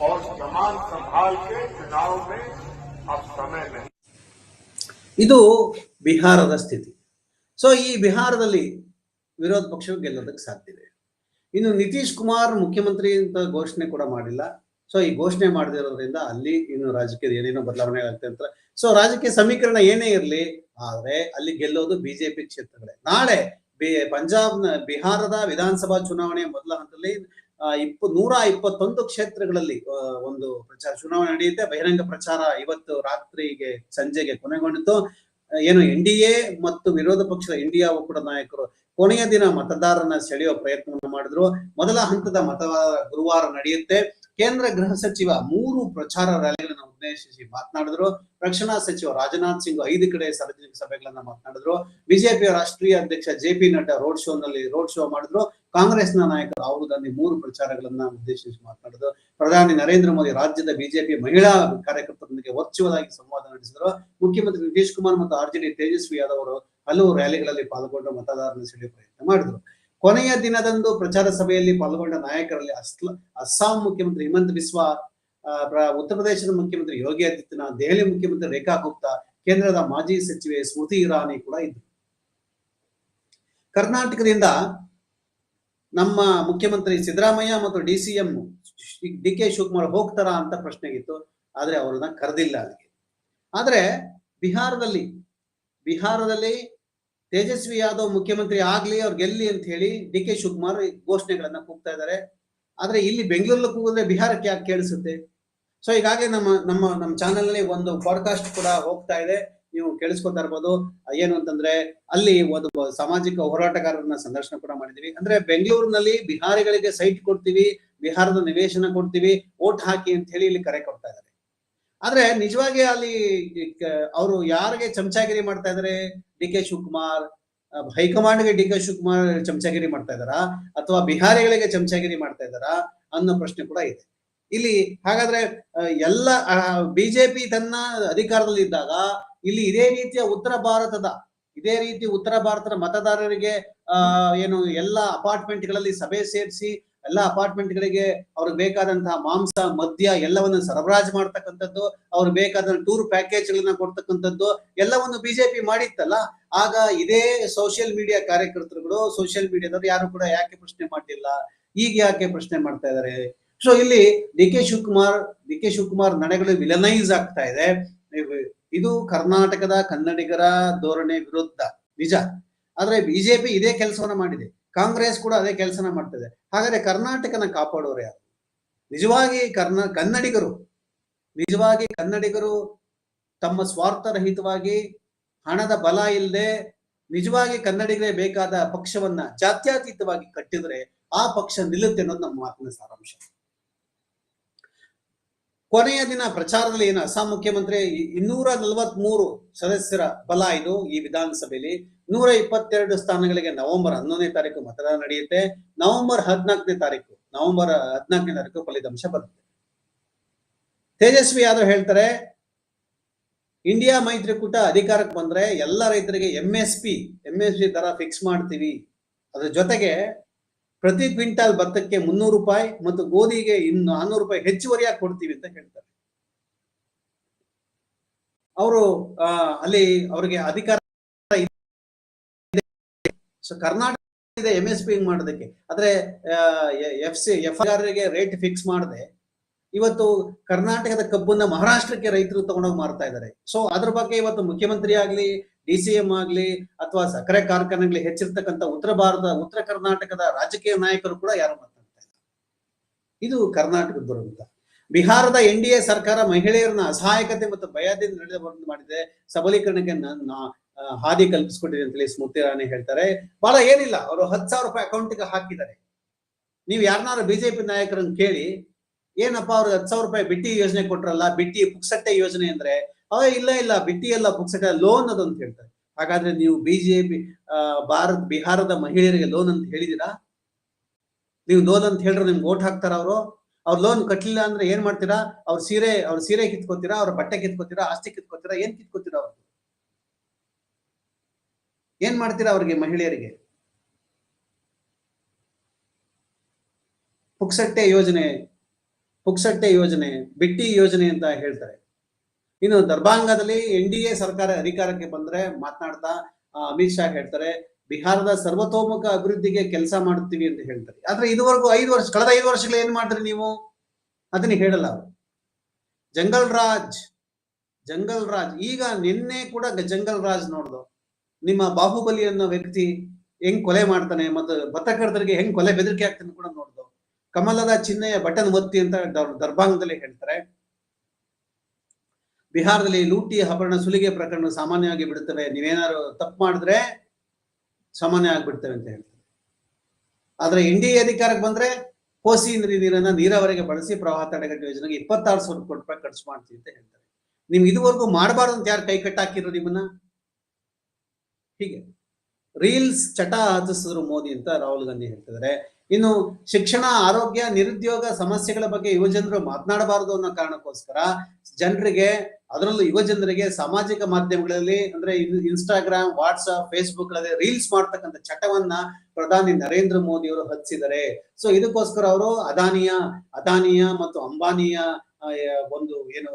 और कमान संभाल के चुनाव में अब समय नहीं। ಇದು ಬಿಹಾರದ ಸ್ಥಿತಿ. ಸೊ ಈ ಬಿಹಾರದಲ್ಲಿ ವಿರೋಧ ಪಕ್ಷವು ಗೆಲ್ಲೋದಕ್ಕೆ ಸಾಧ್ಯ ಇದೆ. ಇನ್ನು ನಿತೀಶ್ ಕುಮಾರ್ ಮುಖ್ಯಮಂತ್ರಿ ಅಂತ ಘೋಷಣೆ ಕೂಡ ಮಾಡಿಲ್ಲ. ಸೊ ಈ ಘೋಷಣೆ ಮಾಡದಿರೋದ್ರಿಂದ ಅಲ್ಲಿ ಇನ್ನು ರಾಜಕೀಯದ ಏನೇನೋ ಬದಲಾವಣೆ ಆಗುತ್ತೆ ಅಂತ. ಸೊ ರಾಜಕೀಯ ಸಮೀಕರಣ ಏನೇ ಇರಲಿ, ಆದ್ರೆ ಅಲ್ಲಿ ಗೆಲ್ಲೋದು ಬಿಜೆಪಿ ಕ್ಷೇತ್ರಗಳೇ. ನಾಳೆ ಪಂಜಾಬ್ನ ಬಿಹಾರದ ವಿಧಾನಸಭಾ ಚುನಾವಣೆಯ ಮೊದಲ ಹಂತದಲ್ಲಿ ಇಪ್ಪ ನೂರ ಇಪ್ಪತ್ತೊಂದು ಕ್ಷೇತ್ರಗಳಲ್ಲಿ ಒಂದು ಪ್ರಚಾರ, ಚುನಾವಣೆ ನಡೆಯುತ್ತೆ. ಬಹಿರಂಗ ಪ್ರಚಾರ ಇವತ್ತು ರಾತ್ರಿಗೆ, ಸಂಜೆಗೆ ಕೊನೆಗೊಂಡಿತು ಏನು, ಎನ್ ಮತ್ತು ವಿರೋಧ ಪಕ್ಷದ ಇಂಡಿಯಾ ಒಕ್ಕೂಟ ನಾಯಕರು ಕೊನೆಯ ದಿನ ಮತದಾರನ ಸೆಳೆಯುವ ಪ್ರಯತ್ನವನ್ನು ಮಾಡಿದ್ರು. ಮೊದಲ ಹಂತದ ಮತದಾರ ಗುರುವಾರ ನಡೆಯುತ್ತೆ. ಕೇಂದ್ರ ಗೃಹ ಸಚಿವ ಮೂರು ಪ್ರಚಾರ ರ್ಯಾಲಿಗಳನ್ನು ಉದ್ದೇಶಿಸಿ ಮಾತನಾಡಿದ್ರು. ರಕ್ಷಣಾ ಸಚಿವ ರಾಜನಾಥ್ ಸಿಂಗ್ ಐದು ಕಡೆ ಸಾರ್ವಜನಿಕ ಸಭೆಗಳನ್ನ ಮಾತನಾಡಿದ್ರು. ಬಿಜೆಪಿಯ ರಾಷ್ಟ್ರೀಯ ಅಧ್ಯಕ್ಷ J P Nadda road show ನಲ್ಲಿ ರೋಡ್ ಶೋ ಮಾಡಿದ್ರು. ಕಾಂಗ್ರೆಸ್ನ ನಾಯಕ ರಾಹುಲ್ ಗಾಂಧಿ ಮೂರು ಪ್ರಚಾರಗಳನ್ನ ಉದ್ದೇಶಿಸಿ ಮಾತನಾಡಿದ್ರು. ಪ್ರಧಾನಿ ನರೇಂದ್ರ ಮೋದಿ ರಾಜ್ಯದ ಬಿಜೆಪಿ ಮಹಿಳಾ ಕಾರ್ಯಕರ್ತರೊಂದಿಗೆ ವರ್ಚುವಲ್ ಆಗಿ ಸಂವಾದ ನಡೆಸಿದ್ರು. ಮುಖ್ಯಮಂತ್ರಿ ನಿತೀಶ್ ಕುಮಾರ್ ಮತ್ತು ಆರ್ಜೆಡಿ ತೇಜಸ್ವಿ ಯಾದವ್ ಅವರು ಹಲವು ರ್ಯಾಲಿಗಳಲ್ಲಿ ಪಾಲ್ಗೊಂಡು ಮತದಾರರನ್ನು ಸೆಳೆಯುವ ಪ್ರಯತ್ನ ಮಾಡಿದ್ರು. ಕೊನೆಯ ದಿನದಂದು ಪ್ರಚಾರ ಸಭೆಯಲ್ಲಿ ಪಾಲ್ಗೊಂಡ ನಾಯಕರಲ್ಲಿ ಅಸ್ಲ, ಅಸ್ಸಾಂ ಮುಖ್ಯಮಂತ್ರಿ ಹಿಮಂತ್ ಬಿಸ್ವಾ ಉತ್ತರ ಪ್ರದೇಶದ ಮುಖ್ಯಮಂತ್ರಿ ಯೋಗಿ ಆದಿತ್ಯನಾಥ್, ದೆಹಲಿ ಮುಖ್ಯಮಂತ್ರಿ ರೇಖಾ ಗುಪ್ತಾ, ಕೇಂದ್ರದ ಮಾಜಿ ಸಚಿವೆ ಸ್ಮೃತಿ ಇರಾನಿ ಕೂಡ ಇದ್ರು ಕರ್ನಾಟಕದಿಂದ ನಮ್ಮ ಮುಖ್ಯಮಂತ್ರಿ ಸಿದ್ದರಾಮಯ್ಯ ಮತ್ತು D C M D K Shivakumar ಹೋಗ್ತಾರಾ ಅಂತ ಪ್ರಶ್ನೆಗಿತ್ತು ಆದ್ರೆ ಅವರನ್ನ ಕರೆದಿಲ್ಲ ಅಲ್ಲಿಗೆ ಆದ್ರೆ ಬಿಹಾರದಲ್ಲಿ ಬಿಹಾರದಲ್ಲಿ ತೇಜಸ್ವಿ ಯಾದವ್ ಮುಖ್ಯಮಂತ್ರಿ ಆಗ್ಲಿ ಅವ್ರು ಗೆಲ್ಲಿ ಅಂತ ಹೇಳಿ ಡಿ ಕೆ ಶಿವಕುಮಾರ್ ಘೋಷಣೆಗಳನ್ನ ಕೂಗ್ತಾ ಇದ್ದಾರೆ. ಆದ್ರೆ ಇಲ್ಲಿ ಬೆಂಗಳೂರಲ್ಲಿ ಕೂಗಿದ್ರೆ ಬಿಹಾರಕ್ಕೆ ಯಾಕೆ ಕೇಳಿಸುತ್ತೆ? ಸೊ ಹೀಗಾಗಿ ನಮ್ಮ ನಮ್ಮ ನಮ್ಮ ಚಾನೆಲ್ನಲ್ಲಿ ಒಂದು ಪಾಡ್ಕಾಸ್ಟ್ ಕೂಡ ಹೋಗ್ತಾ ಇದೆ. ನೀವು ಕೇಳಿಸ್ಕೊತಾ ಇರ್ಬೋದು. ಏನು ಅಂತಂದ್ರೆ, ಅಲ್ಲಿ ಒಂದು ಸಾಮಾಜಿಕ ಹೋರಾಟಗಾರರನ್ನ ಸಂದರ್ಶನ ಕೂಡ ಮಾಡಿದೀವಿ. ಅಂದ್ರೆ ಬೆಂಗಳೂರಿನಲ್ಲಿ ಬಿಹಾರಿಗಳಿಗೆ ಸೈಟ್ ಕೊಡ್ತೀವಿ, ಬಿಹಾರದ ನಿವೇಶನ ಕೊಡ್ತೀವಿ, ಓಟ್ ಹಾಕಿ ಅಂತ ಹೇಳಿ ಇಲ್ಲಿ ಕರೆ ಕೊಡ್ತಾ ಇದ್ದಾರೆ. ಆದ್ರೆ ನಿಜವಾಗಿ ಅಲ್ಲಿ ಅವರು ಯಾರಿಗೆ ಚಮಚಾಗಿರಿ ಮಾಡ್ತಾ ಇದಾರೆ? D K Shivakumar high command ಹೈಕಮಾಂಡ್ಗೆ ಡಿ ಕೆ ಶಿವಕುಮಾರ್ ಚಮಚಾಗಿರಿ ಮಾಡ್ತಾ ಇದಾರಾ? ಅಥವಾ ಬಿಹಾರಿಗಳಿಗೆ ಚಮಚಾಗಿರಿ ಮಾಡ್ತಾ ಇದ್ದಾರಾ ಅನ್ನೋ ಪ್ರಶ್ನೆ ಕೂಡ ಇದೆ. ಇಲ್ಲಿ ಹಾಗಾದ್ರೆ ಎಲ್ಲ ಬಿಜೆಪಿ ತನ್ನ ಅಧಿಕಾರದಲ್ಲಿ ಇದ್ದಾಗ ಇಲ್ಲಿ ಇದೇ ರೀತಿಯ ಉತ್ತರ ಭಾರತದ, ಇದೇ ರೀತಿ ಉತ್ತರ ಭಾರತದ ಮತದಾರರಿಗೆ ಏನು ಎಲ್ಲ ಅಪಾರ್ಟ್ಮೆಂಟ್ಗಳಲ್ಲಿ ಸಭೆ ಸೇರಿಸಿ ಎಲ್ಲ ಅಪಾರ್ಟ್ಮೆಂಟ್ ಗಳಿಗೆ ಅವ್ರಿಗೆ ಬೇಕಾದಂತಹ ಮಾಂಸ, ಮದ್ಯ ಎಲ್ಲವನ್ನು ಸರಬರಾಜು ಮಾಡ್ತಕ್ಕಂಥದ್ದು, ಅವ್ರಿಗೆ ಬೇಕಾದ ಟೂರ್ ಪ್ಯಾಕೇಜ್ ಗಳನ್ನ ಕೊಡ್ತಕ್ಕಂಥದ್ದು ಎಲ್ಲವನ್ನು ಬಿಜೆಪಿ ಮಾಡಿತ್ತಲ್ಲ? ಆಗ ಇದೇ ಸೋಷಿಯಲ್ ಮೀಡಿಯಾ ಕಾರ್ಯಕರ್ತರುಗಳು ಸೋಷಿಯಲ್ ಮೀಡಿಯಾದವರು ಯಾರು ಕೂಡ ಯಾಕೆ ಪ್ರಶ್ನೆ ಮಾಡಿಲ್ಲ ಈಗ ಯಾಕೆ ಪ್ರಶ್ನೆ ಮಾಡ್ತಾ ಇದ್ದಾರೆ ಸೊ ಇಲ್ಲಿ D K Shivakumar, D K Shivakumar ನಡೆಗಳು villainise ಆಗ್ತಾ ಇದೆ. ಇದು ಕರ್ನಾಟಕದ ಕನ್ನಡಿಗರ ಧೋರಣೆ ವಿರುದ್ಧ. ನಿಜ. ಆದ್ರೆ ಬಿಜೆಪಿ ಇದೇ ಕೆಲಸವನ್ನ ಮಾಡಿದೆ. ಕಾಂಗ್ರೆಸ್ ಕೂಡ ಅದೇ ಕೆಲಸನ ಮಾಡ್ತಿದೆ. ಹಾಗಾದ್ರೆ ಕರ್ನಾಟಕನ ಕಾಪಾಡೋರು ಯಾರು? ನಿಜವಾಗಿ ಕರ್ನ, ಕನ್ನಡಿಗರು. ನಿಜವಾಗಿ ಕನ್ನಡಿಗರು ತಮ್ಮ ಸ್ವಾರ್ಥರಹಿತವಾಗಿ ಹಣದ ಬಲ ಇಲ್ಲದೆ ನಿಜವಾಗಿ ಕನ್ನಡಿಗರೇ ಬೇಕಾದ ಪಕ್ಷವನ್ನ ಜಾತ್ಯತೀತವಾಗಿ ಕಟ್ಟಿದ್ರೆ ಆ ಪಕ್ಷ ನಿಲ್ಲುತ್ತೆ ಅನ್ನೋದು ನಮ್ಮ ಮಾತಿನ ಸಾರಾಂಶ. ಕೊನೆಯ ದಿನ ಪ್ರಚಾರದಲ್ಲಿ ಏನು ಅಸ್ಸಾಂ ಮುಖ್ಯಮಂತ್ರಿ ಇನ್ನೂರ ನಲವತ್ಮೂರು ಸದಸ್ಯರ ಬಲ ಇದು ಈ ವಿಧಾನಸಭೆಯಲ್ಲಿ. ನೂರ ಇಪ್ಪತ್ತೆರಡು ಸ್ಥಾನಗಳಿಗೆ ನವೆಂಬರ್ ಹನ್ನೊಂದನೇ ತಾರೀಕು ಮತದಾನ ನಡೆಯುತ್ತೆ. ನವೆಂಬರ್ ಹದಿನಾಲ್ಕನೇ ತಾರೀಕು, ನವೆಂಬರ್ ಹದಿನಾಲ್ಕನೇ ತಾರೀಕು ಫಲಿತಾಂಶ ಬರುತ್ತೆ. ತೇಜಸ್ವಿ ಯಾದವ್ ಹೇಳ್ತಾರೆ, ಇಂಡಿಯಾ ಮೈತ್ರಿಕೂಟ ಅಧಿಕಾರಕ್ಕೆ ಬಂದ್ರೆ ಎಲ್ಲ ರೈತರಿಗೆ M S P M S P ದರ ಫಿಕ್ಸ್ ಮಾಡ್ತೀವಿ. ಅದ್ರ ಜೊತೆಗೆ ಪ್ರತಿ ಕ್ವಿಂಟಾಲ್ ಭತ್ತಕ್ಕೆ ಮುನ್ನೂರು ರೂಪಾಯಿ ಮತ್ತು ಗೋಧಿಗೆ ಇನ್ನು ನಾನ್ನೂರು ರೂಪಾಯಿ ಹೆಚ್ಚುವರಿಯಾಗಿ ಕೊಡ್ತೀವಿ ಅಂತ ಹೇಳ್ತಾರೆ. ಅವರು ಅಲ್ಲಿ ಅವರಿಗೆ ಅಧಿಕಾರ so Karnataka M S P ಮಾಡೋದಕ್ಕೆ. ಆದ್ರೆ ಎಫ್ ಸಿ ಎಫ್ಗೆ ರೇಟ್ ಫಿಕ್ಸ್ ಮಾಡದೆ. ಇವತ್ತು ಕರ್ನಾಟಕದ ಕಬ್ಬನ್ನ ಮಹಾರಾಷ್ಟ್ರಕ್ಕೆ ರೈತರು ತಗೊಂಡೋಗಿ ಮಾರ್ತಾ ಇದ್ದಾರೆ ಸೊ ಅದ್ರ ಬಗ್ಗೆ ಇವತ್ತು ಮುಖ್ಯಮಂತ್ರಿ ಆಗ್ಲಿ ಡಿ ಸಿ ಎಂ ಆಗ್ಲಿ, ಅಥವಾ ಸಕ್ಕರೆ ಕಾರ್ಖಾನೆಗಳು ಹೆಚ್ಚಿರ್ತಕ್ಕಂಥ ಉತ್ತರ ಭಾರತ, ಉತ್ತರ ಕರ್ನಾಟಕದ ರಾಜಕೀಯ ನಾಯಕರು ಕೂಡ ಯಾರು ಮಾತಾಡ್ತಾ ಇದು ಕರ್ನಾಟಕದ ದುರಂತ. ಬಿಹಾರದ ಎನ್ ಡಿ ಎ ಸರ್ಕಾರ ಮಹಿಳೆಯರನ್ನ ಅಸಹಾಯಕತೆ ಮತ್ತು ಭಯದಿಂದ ನಡೆದ ಮಾಡಿದೆ. ಸಬಲೀಕರಣಕ್ಕೆ ಹಾದಿ ಕಲ್ಪಿಸ್ಕೊಂಡಿದೆ ಅಂತೇಳಿ ಸ್ಮೃತಿ ಇರಾನಿ ಹೇಳ್ತಾರೆ. ಬಹಳ ಏನಿಲ್ಲ, ಅವರು ಹತ್ತು ಸಾವಿರ ರೂಪಾಯಿ ಅಕೌಂಟ್ಗೆ ಹಾಕಿದ್ದಾರೆ. ನೀವು ಯಾರನ್ನಾರು ಬಿಜೆಪಿ ನಾಯಕರನ್ನ ಕೇಳಿ, ಏನಪ್ಪ ಅವ್ರಿಗೆ ಹತ್ತು ಸಾವಿರ ರೂಪಾಯಿ ಬಿಟ್ಟಿ ಯೋಜನೆ ಕೊಟ್ರಲ್ಲ, ಬಿಟ್ಟಿ ಪುಕ್ಸಟ್ಟೆ ಯೋಜನೆ ಅಂದ್ರೆ, ಅವ ಇಲ್ಲ ಇಲ್ಲ, ಬಿಟ್ಟಿ ಎಲ್ಲ ಪುಕ್ಸಟ್ಟೆ ಲೋನ್ ಅದು ಅಂತ ಹೇಳ್ತಾರೆ. ಹಾಗಾದ್ರೆ ನೀವು ಬಿಜೆಪಿ ಭಾರತ್, ಬಿಹಾರದ ಮಹಿಳೆಯರಿಗೆ ಲೋನ್ ಅಂತ ಹೇಳಿದಿರಾ ನೀವು ಲೋನ್ ಅಂತ ಹೇಳಿದ್ರೆ ನಿಮ್ಗೆ ಓಟ್ ಹಾಕ್ತಾರ ಅವರು. ಅವ್ರ ಲೋನ್ ಕಟ್ಟಲಿಲ್ಲ ಅಂದ್ರೆ ಏನ್ ಮಾಡ್ತೀರಾ? ಅವ್ರ ಸೀರೆ ಅವ್ರ ಸೀರೆ ಕಿತ್ಕೋತೀರಾ? ಅವ್ರ ಬಟ್ಟೆ ಕಿತ್ಕೋತೀರಾ? ಆಸ್ತಿ ಕಿತ್ಕೋತೀರಾ? ಏನ್ ಕಿತ್ಕೋತೀರಾ ಅವ್ರು? ಏನ್ ಮಾಡ್ತೀರಾ ಅವ್ರಿಗೆ ಮಹಿಳೆಯರಿಗೆ? ಪುಕ್ಸಟ್ಟೆ ಯೋಜನೆ ಪುಕ್ಸಟ್ಟೆ ಯೋಜನೆ, ಬಿಟ್ಟಿ ಯೋಜನೆ ಅಂತ ಹೇಳ್ತಾರೆ. ಇನ್ನು ದರ್ಭಾಂಗದಲ್ಲಿ ಎನ್ ಡಿ ಎ ಸರ್ಕಾರ ಅಧಿಕಾರಕ್ಕೆ ಬಂದ್ರೆ ಮಾತನಾಡ್ತಾ ಅಮಿತ್ ಶಾ ಹೇಳ್ತಾರೆ, ಬಿಹಾರದ ಸರ್ವತೋಮುಖ ಅಭಿವೃದ್ಧಿಗೆ ಕೆಲಸ ಮಾಡ್ತೀವಿ ಅಂತ ಹೇಳ್ತಾರೆ. ಆದ್ರೆ ಇದುವರೆಗೂ ಐದು ವರ್ಷ, ಕಳೆದ ಐದು ವರ್ಷಗಳು ಏನ್ ಮಾಡಿದ್ರಿ ನೀವು? ಅದನ್ನ ಹೇಳಲ್ಲ ಅವರು. ಜಂಗಲ್ ರಾಜ್ ಜಂಗಲ್ ರಾಜ್, ಈಗ ನಿನ್ನೆ ಕೂಡ ಜಂಗಲ್ ರಾಜ್ ನೋಡ್ದು ನಿಮ್ಮ ಬಾಹುಬಲಿ ಅನ್ನೋ ವ್ಯಕ್ತಿ ಹೆಂಗ್ ಕೊಲೆ ಮಾಡ್ತಾನೆ ಮತ್ತು ಪತ್ರಕರ್ತರಿಗೆ ಹೆಂಗ್ ಕೊಲೆ ಬೆದರಿಕೆ ಆಗ್ತಾನೆ ಕೂಡ ನೋಡ್ದು. ಕಮಲದ ಚಿಹ್ನೆಯ ಬಟನ್ ಒತ್ತಿ ಅಂತ ದರ್- ದರ್ಭಾಂಗದಲ್ಲಿ ಹೇಳ್ತಾರೆ. ಬಿಹಾರದಲ್ಲಿ ಲೂಟಿ ಹಗರಣ ಸುಲಿಗೆ ಪ್ರಕರಣ ಸಾಮಾನ್ಯವಾಗಿ ಬಿಡುತ್ತವೆ. ನೀವೇನಾದ್ರು ತಪ್ಪು ಮಾಡಿದ್ರೆ ಸಾಮಾನ್ಯ ಆಗ್ಬಿಡ್ತವೆ ಅಂತ ಹೇಳ್ತಾರೆ. ಆದ್ರೆ ಎನ್ ಡಿ ಎ ಅಧಿಕಾರಕ್ಕೆ ಬಂದ್ರೆ ಕೋಸಿ ನೀರನ್ನ ನೀರಾವರಿಗೆ ಬಳಸಿ ಪ್ರವಾಹ ತಡೆಗಟ್ಟುವ ಯೋಜನೆಗೆ ಇಪ್ಪತ್ತಾರು ಸಾವಿರ ಕೋಟಿ ರೂಪಾಯಿ ಖರ್ಚು ಮಾಡ್ತೀವಿ ಅಂತ ಹೇಳ್ತಾರೆ. ನಿಮ್ಗೆ ಇದುವರೆಗೂ ಮಾಡಬಾರ್ದು ಅಂತ ಯಾರು ಕೈ ಕಟ್ಟಾಕಿರೋ ನಿಮ್ಮನ್ನ? ಹೀಗೆ. ರೀಲ್ಸ್ ಚಟ ಆಚಿಸಿದ್ರು ಮೋದಿ ಅಂತ ರಾಹುಲ್ ಗಾಂಧಿ ಹೇಳ್ತಿದ್ದಾರೆ. ಇನ್ನು ಶಿಕ್ಷಣ, ಆರೋಗ್ಯ, ನಿರುದ್ಯೋಗ ಸಮಸ್ಯೆಗಳ ಬಗ್ಗೆ ಯುವಜನರು ಮಾತನಾಡಬಾರದು ಅನ್ನೋ ಕಾರಣಕ್ಕೋಸ್ಕರ ಜನರಿಗೆ, ಅದರಲ್ಲೂ ಯುವಜನರಿಗೆ ಸಾಮಾಜಿಕ ಮಾಧ್ಯಮಗಳಲ್ಲಿ ಅಂದ್ರೆ ಇನ್ಸ್ಟಾಗ್ರಾಮ್ ವಾಟ್ಸ್ಆಪ್ ಫೇಸ್ಬುಕ್ಗಳಲ್ಲಿ ರೀಲ್ಸ್ ಮಾಡ್ತಕ್ಕಂಥ ಚಟವನ್ನ ಪ್ರಧಾನಿ ನರೇಂದ್ರ ಮೋದಿ ಅವರು ಹಚ್ಚಿದ್ದಾರೆ. ಸೊ ಇದಕ್ಕೋಸ್ಕರ ಅವರು ಅದಾನಿಯ ಅದಾನಿಯ ಮತ್ತು ಅಂಬಾನಿಯ ಒಂದು ಏನು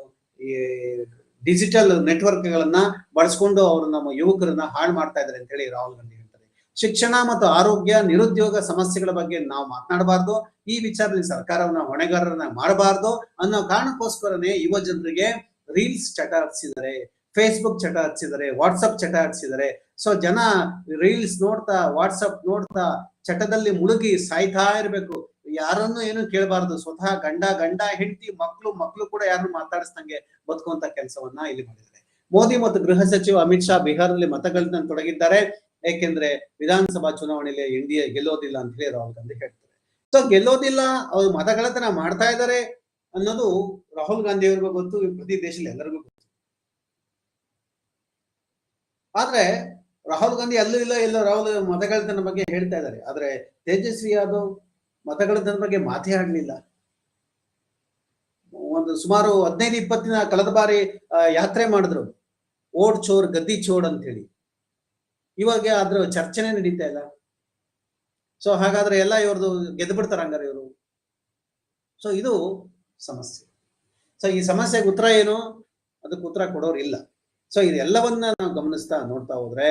ಡಿಜಿಟಲ್ ನೆಟ್ವರ್ಕ್ ಗಳನ್ನ ಬಳಸ್ಕೊಂಡು ಅವರು ನಮ್ಮ ಯುವಕರನ್ನ ಹಾಳು ಮಾಡ್ತಾ ಇದ್ದಾರೆ ಅಂತ ಹೇಳಿ ರಾಹುಲ್ ಗಾಂಧಿ ಹೇಳ್ತಾರೆ. ಶಿಕ್ಷಣ ಮತ್ತು ಆರೋಗ್ಯ, ನಿರುದ್ಯೋಗ ಸಮಸ್ಯೆಗಳ ಬಗ್ಗೆ ನಾವು ಮಾತನಾಡಬಾರ್ದು. ಈ ವಿಚಾರದಲ್ಲಿ ಸರ್ಕಾರವನ್ನ ಹೊಣೆಗಾರರನ್ನ ಮಾಡಬಾರ್ದು ಅನ್ನೋ ಕಾರಣಕ್ಕೋಸ್ಕರನೇ ಯುವ ಜನರಿಗೆ ರೀಲ್ಸ್ ಚಟ ಹಚ್ಚಿದ್ದಾರೆ ಫೇಸ್ಬುಕ್ ಚಟ ಹಚ್ಚಿದ್ದಾರೆ ವಾಟ್ಸಪ್ ಚಟ ಹಚ್ಚಿದ್ದಾರೆ. ಸೊ ಜನ ರೀಲ್ಸ್ ನೋಡ್ತಾ ವಾಟ್ಸಪ್ ನೋಡ್ತಾ ಚಟದಲ್ಲಿ ಮುಳುಗಿ ಸಾಯ್ತಾ ಇರ್ಬೇಕು. ಯಾರನ್ನು ಏನು ಕೇಳಬಾರದು. ಸ್ವತಃ ಗಂಡ ಗಂಡ, ಹೆಂಡತಿ ಮಕ್ಕಳು ಮಕ್ಕಳು ಕೂಡ ಯಾರನ್ನು ಮಾತಾಡಿಸ್ದಂಗೆ ಬದುಕುವಂತ ಕೆಲಸವನ್ನ ಇಲ್ಲಿ ಮಾಡಿದ್ದಾರೆ. ಮೋದಿ ಮತ್ತು ಗೃಹ ಸಚಿವ ಅಮಿತ್ ಶಾ ಬಿಹಾರದಲ್ಲಿ ಮತಗಳನ್ನ ತೊಡಗಿದ್ದಾರೆ. ಏಕೆಂದ್ರೆ ವಿಧಾನಸಭಾ ಚುನಾವಣೆಯಲ್ಲಿ ಇಂಡಿಯಾ ಗೆಲ್ಲೋದಿಲ್ಲ ಅಂತ ಹೇಳಿ ರಾಹುಲ್ ಗಾಂಧಿ ಹೇಳ್ತಾರೆ. ಸೊ ಗೆಲ್ಲೋದಿಲ್ಲ, ಅವ್ರು ಮತಗಳತನ ಮಾಡ್ತಾ ಇದ್ದಾರೆ ಅನ್ನೋದು ರಾಹುಲ್ ಗಾಂಧಿ ಅವ್ರಿಗೂ ಗೊತ್ತು ಪ್ರತಿ ದೇಶದಲ್ಲಿ ಎಲ್ಲರಿಗೂ ಗೊತ್ತು. ಆದ್ರೆ ರಾಹುಲ್ ಗಾಂಧಿ ಅಲ್ಲೂ ಇಲ್ಲ, ಎಲ್ಲೋ ರಾಹುಲ್ ಮತಗಳತನ ಬಗ್ಗೆ ಹೇಳ್ತಾ ಇದ್ದಾರೆ. ಆದ್ರೆ ತೇಜಸ್ವಿ ಯಾದವ್ ಮತಗಳತನ ಬಗ್ಗೆ ಮಾತೇ ಆಡ್ಲಿಲ್ಲ ಒಂದು ಸುಮಾರು ಹದಿನೈದು ಇಪ್ಪತ್ತಿನ ಕಳೆದ ಬಾರಿ ಯಾತ್ರೆ ಮಾಡಿದ್ರು. ಓಡ್ ಚೋರ್, ಗದ್ದಿ ಚೋಡ್ ಅಂತ ಹೇಳಿ ಇವಾಗ ಅದ್ರ ಚರ್ಚೆನೆ ನಡೀತಾ ಇಲ್ಲ. ಸೊ ಹಾಗಾದ್ರೆ ಎಲ್ಲ ಇವ್ರದ್ದು ಗೆದ್ದು ಬಿಡ್ತಾರ ಹಂಗಾರೆ ಇವರು. ಸೊ ಇದು ಸಮಸ್ಯೆ. ಸೊ ಈ ಸಮಸ್ಯೆಗೆ ಉತ್ತರ ಏನು? ಅದಕ್ಕೆ ಉತ್ತರ ಕೊಡೋರು ಇಲ್ಲ. ಸೊ ಇದೆಲ್ಲವನ್ನ ನಾವು ಗಮನಿಸ್ತಾ ನೋಡ್ತಾ ಹೋದ್ರೆ,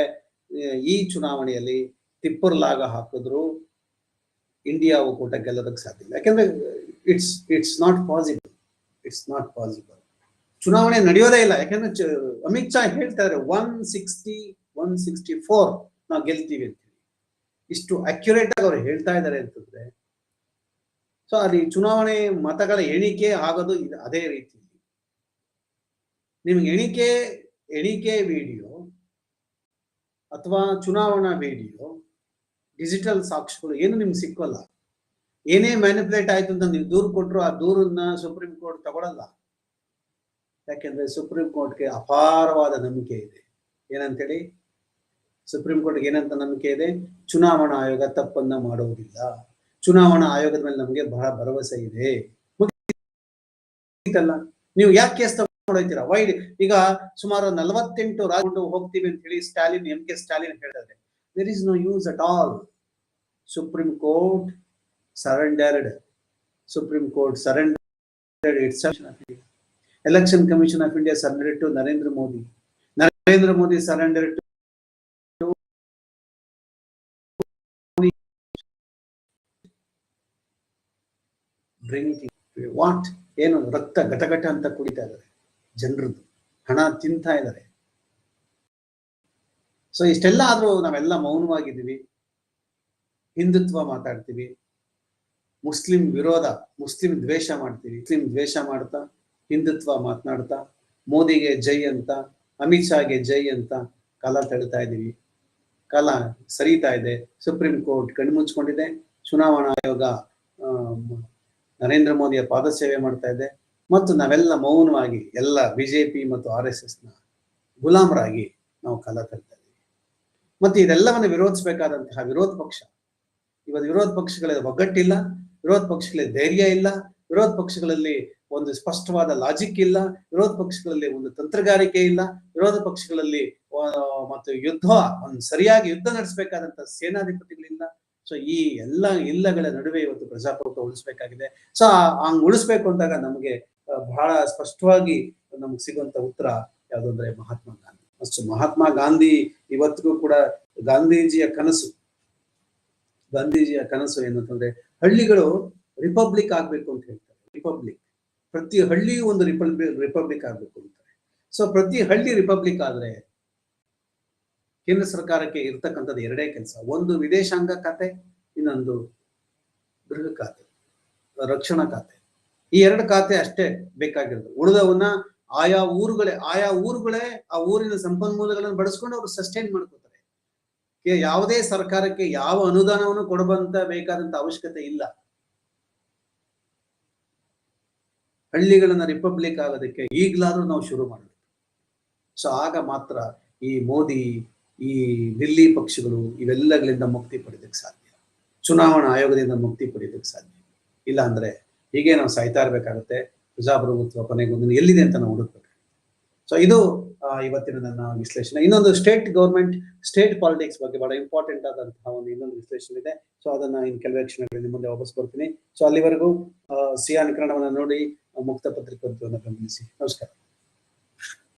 ಈ ಚುನಾವಣೆಯಲ್ಲಿ ತಿಪ್ಪರ್ ಲಾಗ ಹಾಕಿದ್ರು. ಇಂಡಿಯಾ ಕೂಡ ಗೆಲ್ಲೋದಕ್ಕೆ ಸಾಧ್ಯ ಇಲ್ಲ. ಯಾಕೆಂದ್ರೆ it's it's not possible it's not possible ಚುನಾವಣೆ ನಡೆಯೋದೇ ಇಲ್ಲ. ಯಾಕಂದ್ರೆ ಅಮಿತ್ ಶಾ ಹೇಳ್ತಾ ಇದ್ದಾರೆ one sixty one sixty four ನಾವು ಗೆಲ್ತೀವಿ ಅಂತ ಇಷ್ಟು ಅಕ್ಯುರೇಟ್ ಆಗಿ ಅವ್ರು ಹೇಳ್ತಾ ಇದ್ದಾರೆ ಅಂತಂದ್ರೆ ಸೊ ಅಲ್ಲಿ ಚುನಾವಣೆ ಮತಗಳ ಎಣಿಕೆ ಆಗೋದು ಅದೇ ರೀತಿ. ನಿಮ್ಗೆ ಎಣಿಕೆ ಎಣಿಕೆ ವಿಡಿಯೋ ಅಥವಾ ಚುನಾವಣಾ ವಿಡಿಯೋ ಡಿಜಿಟಲ್ ಸಾಕ್ಷಿಗಳು ಏನು ನಿಮ್ಗೆ ಸಿಕ್ಕಲ್ಲ? ಏನೇ ಮ್ಯಾನಿಪುಲೇಟ್ ಆಯ್ತು ಅಂತ ನೀವು ದೂರು ಕೊಟ್ಟರು ಆ ದೂರನ್ನ ಸುಪ್ರೀಂ ಕೋರ್ಟ್ ತಗೊಳಲ್ಲ. ಯಾಕೆಂದ್ರೆ ಸುಪ್ರೀಂ ಕೋರ್ಟ್ಗೆ ಅಪಾರವಾದ ನಂಬಿಕೆ ಇದೆ. ಏನಂತೇಳಿ? ಸುಪ್ರೀಂ ಕೋರ್ಟ್ಗೆ ಏನಂತ ನಂಬಿಕೆ ಇದೆ? ಚುನಾವಣಾ ಆಯೋಗ ತಪ್ಪನ್ನ ಮಾಡುವುದಿಲ್ಲ. ಚುನಾವಣಾ ಆಯೋಗದ ಮೇಲೆ ನಮಗೆ ಬಹಳ ಭರವಸೆ ಇದೆ. ನೀವು ಯಾಕೆ ಕೇಸ್ ತಗೊಂಡೋಗ್ತೀರಾ ವೈ ಈಗ ಸುಮಾರು ನಲವತ್ತೆಂಟು ರಾಜ್ಕೊಂಡು ಹೋಗ್ತೀವಿ ಅಂತ ಹೇಳಿ ಸ್ಟಾಲಿನ್ ಎಂ ಕೆ ಸ್ಟಾಲಿನ್ ಹೇಳಿದ್ರೆ there is no use at all supreme court surrendered supreme court surrendered it's election commission of India surrendered to Narendra Modi Narendra Modi surrendered to bring what ಏನು ರಕ್ತ ಘಟಘಟ ಅಂತ ಕುಡಿತಾ ಇದ್ದಾರೆ. ಜನರದ್ದು ಹಣ ತಿಂತಾ ಇದ್ದಾರೆ. ಸೊ ಇಷ್ಟೆಲ್ಲ ಆದ್ರೂ ನಾವೆಲ್ಲ ಮೌನವಾಗಿದ್ದೀವಿ. ಹಿಂದುತ್ವ ಮಾತಾಡ್ತೀವಿ. ಮುಸ್ಲಿಂ ವಿರೋಧ, ಮುಸ್ಲಿಂ ದ್ವೇಷ ಮಾಡ್ತೀವಿ. ಮುಸ್ಲಿಂ ದ್ವೇಷ ಮಾಡ್ತಾ, ಹಿಂದುತ್ವ ಮಾತನಾಡ್ತಾ, ಮೋದಿಗೆ ಜೈ ಅಂತ, ಅಮಿತ್ ಶಾಗೆ ಜೈ ಅಂತ ಕಾಲ ತಳ್ತಾ ಇದ್ದೀವಿ. ಕಾಲ ಸರಿತಾ ಇದೆ. ಸುಪ್ರೀಂ ಕೋರ್ಟ್ ಕಣ್ಮುಚ್ಕೊಂಡಿದೆ ಚುನಾವಣಾ ಆಯೋಗ ನರೇಂದ್ರ ಮೋದಿಯ ಪಾದ ಸೇವೆ ಮಾಡ್ತಾ ಇದೆ. ಮತ್ತು ನಾವೆಲ್ಲ ಮೌನವಾಗಿ ಎಲ್ಲ ಬಿಜೆಪಿ ಮತ್ತು ಆರ್ ಎಸ್ ಎಸ್ನ ಗುಲಾಮರಾಗಿ ನಾವು ಕಾಲ ಇದ್ದೀವಿ ಮತ್ತೆ ಇದೆಲ್ಲವನ್ನು ವಿರೋಧಿಸಬೇಕಾದಂತಹ ವಿರೋಧ ಪಕ್ಷ. ಇವತ್ತು ವಿರೋಧ ಪಕ್ಷಗಳಲ್ಲಿ ಒಗ್ಗಟ್ಟಿಲ್ಲ, ವಿರೋಧ ಪಕ್ಷಗಳಲ್ಲಿ ಧೈರ್ಯ ಇಲ್ಲ, ವಿರೋಧ ಪಕ್ಷಗಳಲ್ಲಿ ಒಂದು ಸ್ಪಷ್ಟವಾದ ಲಾಜಿಕ್ ಇಲ್ಲ, ವಿರೋಧ ಪಕ್ಷಗಳಲ್ಲಿ ಒಂದು ತಂತ್ರಗಾರಿಕೆ ಇಲ್ಲ, ವಿರೋಧ ಪಕ್ಷಗಳಲ್ಲಿ ಮತ್ತು ಯುದ್ಧ, ಒಂದು ಸರಿಯಾಗಿ ಯುದ್ಧ ನಡೆಸಬೇಕಾದಂತಹ ಸೇನಾಧಿಪತಿಗಳಿಲ್ಲ. ಸೊ ಈ ಎಲ್ಲ ಇಲ್ಲಗಳ ನಡುವೆ ಇವತ್ತು ಪ್ರಜಾಪ್ರಭುತ್ವ ಉಳಿಸ್ಬೇಕಾಗಿದೆ. ಸೊ ಹಂಗ್ ಉಳಿಸ್ಬೇಕು ಅಂದಾಗ ನಮಗೆ ಬಹಳ ಸ್ಪಷ್ಟವಾಗಿ ನಮ್ಗೆ ಸಿಗುವಂತ ಉತ್ತರ ಯಾವುದು ಅಂದ್ರೆ ಮಹಾತ್ಮ ಅಷ್ಟು ಮಹಾತ್ಮ ಗಾಂಧಿ ಇವತ್ತಿಗೂ ಕೂಡ ಗಾಂಧೀಜಿಯ ಕನಸು. ಗಾಂಧೀಜಿಯ ಕನಸು ಏನಂತಂದ್ರೆ ಹಳ್ಳಿಗಳು ರಿಪಬ್ಲಿಕ್ ಆಗ್ಬೇಕು ಅಂತ ಹೇಳ್ತಾರೆ. ರಿಪಬ್ಲಿಕ್. ಪ್ರತಿ ಹಳ್ಳಿಯೂ ಒಂದು ರಿಪಬ್ಲಿಕ್ ರಿಪಬ್ಲಿಕ್ ಆಗ್ಬೇಕು ಅಂತಾರೆ ಸೊ ಪ್ರತಿ ಹಳ್ಳಿ ರಿಪಬ್ಲಿಕ್ ಆದ್ರೆ ಕೇಂದ್ರ ಸರ್ಕಾರಕ್ಕೆ ಇರ್ತಕ್ಕಂಥದ್ದು ಎರಡೇ ಕೆಲಸ. ಒಂದು ವಿದೇಶಾಂಗ ಖಾತೆ, ಇನ್ನೊಂದು ಗೃಹ ಖಾತೆ, ರಕ್ಷಣಾ ಖಾತೆ. ಈ ಎರಡು ಖಾತೆ ಅಷ್ಟೇ ಬೇಕಾಗಿರೋದು. ಉಳಿದವನ್ನ ಆಯಾ ಊರುಗಳೇ ಆಯಾ ಊರುಗಳೇ ಆ ಊರಿನ ಸಂಪನ್ಮೂಲಗಳನ್ನು ಬಳಸ್ಕೊಂಡು ಅವರು ಸಸ್ಟೈನ್ ಮಾಡ್ಕೋತಾರೆ. ಯಾವುದೇ ಸರ್ಕಾರಕ್ಕೆ ಯಾವ ಅನುದಾನವನ್ನು ಕೊಡುವಂತ ಬೇಕಾದಂತ ಅವಶ್ಯಕತೆ ಇಲ್ಲ. ಹಳ್ಳಿಗಳನ್ನ ರಿಪಬ್ಲಿಕ್ ಆಗೋದಕ್ಕೆ ಈಗಲಾದ್ರೂ ನಾವು ಶುರು ಮಾಡಬೇಕು. ಸೊ ಆಗ ಮಾತ್ರ ಈ ಮೋದಿ, ಈ ದಿಲ್ಲಿ ಪಕ್ಷಗಳು ಇವೆಲ್ಲಗಳಿಂದ ಮುಕ್ತಿ ಪಡೆಯೋದಕ್ಕೆ ಸಾಧ್ಯ. ಚುನಾವಣಾ ಆಯೋಗದಿಂದ ಮುಕ್ತಿ ಪಡೆಯೋದಕ್ಕೆ ಸಾಧ್ಯ. ಇಲ್ಲ ಅಂದ್ರೆ ಹೀಗೆ ನಾವು ಸಾಯ್ತಾ ಇರ್ಬೇಕಾಗುತ್ತೆ. ಪ್ರಜಾಪ್ರಭುತ್ವ ಕೊನೆಗೊಂದು ಎಲ್ಲಿದೆ ಅಂತ ನಾವು ಹುಡುಕ್ಬೇಕು. ಸೊ ಇದು ಇವತ್ತಿನ ನನ್ನ ವಿಶ್ಲೇಷಣೆ. ಇನ್ನೊಂದು ಸ್ಟೇಟ್ ಗೌರ್ಮೆಂಟ್ ಸ್ಟೇಟ್ ಪಾಲಿಟಿಕ್ಸ್ ಬಗ್ಗೆ ಬಹಳ ಇಂಪಾರ್ಟೆಂಟ್ ಆದಂತಹ ಒಂದು ಇನ್ನೊಂದು ವಿಶ್ಲೇಷಣೆ ಇದೆ. ಸೊ ಅದನ್ನ ಇನ್ನು ಕೆಲವೇ ಕ್ಷಣಗಳಲ್ಲಿ ಮುಂದೆ ವಾಪಸ್ ಬರ್ತೀನಿ. ಸೊ ಅಲ್ಲಿವರೆಗೂ ಸಿಯಾ ನಿಕರಣವನ್ನ ನೋಡಿ, ಮುಕ್ತ ಪತ್ರಿಕೋದ್ಯಮವನ್ನು ಗಮನಿಸಿ. ನಮಸ್ಕಾರ.